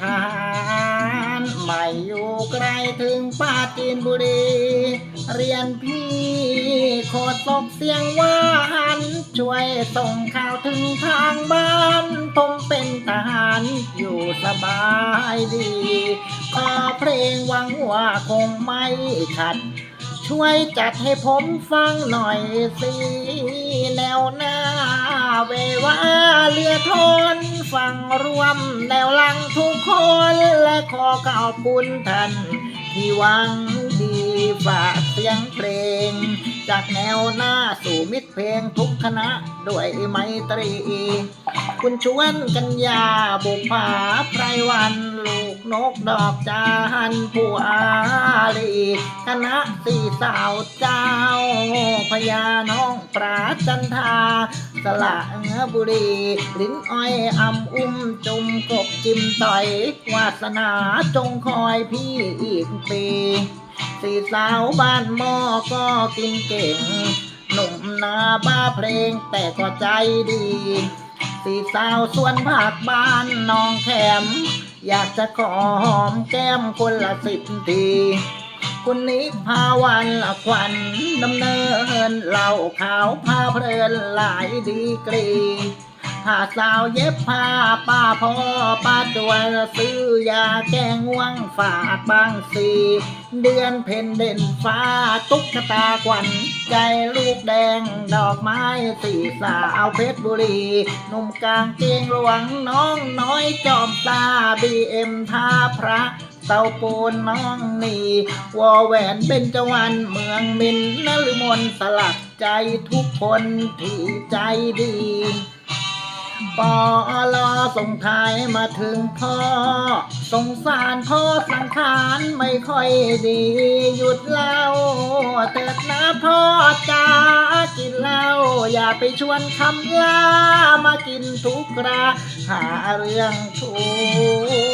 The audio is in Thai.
ทารไม่อยู่ไกลถึงปราจีนบุรี เรียนพี่โคตรตกเสียงว่าหัน ช่วยส่งข่าวถึงทางบ้าน ผมเป็นทหารอยู่สบายดี ขอเพลงหวังว่าคงไม่ขัด ช่วยจัดให้ผมฟังหน่อยสิแนวหน้า เววาเรือทนฟังรวมแนวหลังทุกคนและขอขอบคุณท่านที่หวังดีฝากเสียงเพลง จากแนวหน้าสู่มิตรเพลงทุกคณะด้วยไมตรี คุณชวนกัญญาบุภาไพรวัน นกดอกจานผู้อาลีคณะสี่สาวเจ้าพญาน้องปราจันทาสละเงอบุรี ลิ้นอ้อยอำอุ้มจุมกบจิมต่อย วาสนาจงคอยพี่อีกปีสี่สาวบ้านหม้อก็กินเก่ง หนุ่มนาบ้าเพลงแต่ก็ใจดี สี่สาวส่วนภาคบ้านน้องแขม อยากจะขอหอมแก้มคนละสิบทีคุณนิพาวันละควันดำเนินเหล่าขาวพาเพลินหลายดีกรี หาสาวเย็บผ้าป้าพ่อป้าจวยซื้อยาแก้ง่วงฝากบางสีเดือนเพ็ญเด่นฟ้าตุ๊กตาขวัญใจลูกแดงดอกไม้สีสาวเพชรบุรีหนุ่มกลางเกงหลวงน้องน้อยจอมตาบีเอ็มท่าพระเตาปูนน้องนีวอแหวนเบญจวรรณเมืองมินนลมนสลักใจทุกคนที่ใจดี ปอลอส่งท้ายมาถึงพ่อ สงสารพ่อสังขารไม่ค่อยดี หยุดเล่าเถิดนะพ่อจ้ากินเหล้าอย่าไปชวนคำลามากินทุกราหาเรื่องทุก